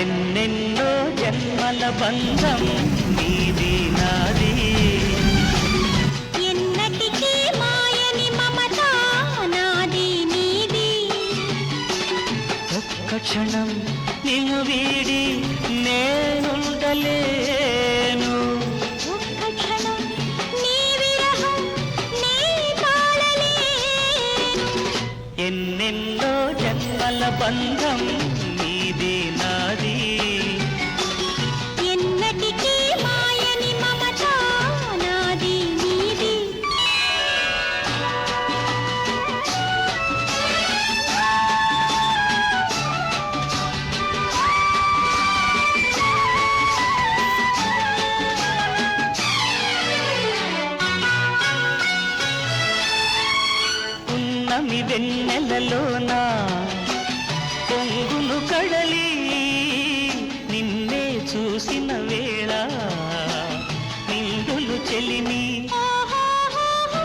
ఎన్నెన్నో జన్మల బంధం నీది నాది. ఎన్నటికీ మాయని మమత నాది నీది. ఒక్క క్షణం నిన్ను వీడి నేనుండలేను. ఒక్క క్షణం నీ విరహం నీ తాళలేను ఎన్నెన్నో జన్మల బంధం ఉన్నమి వెన్నెలలోన పొంగులు కడలి నిన్నే చూసిన వేళ నిండులు చెలిమి. ఓహోహోహో,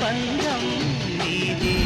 పందం నీదే.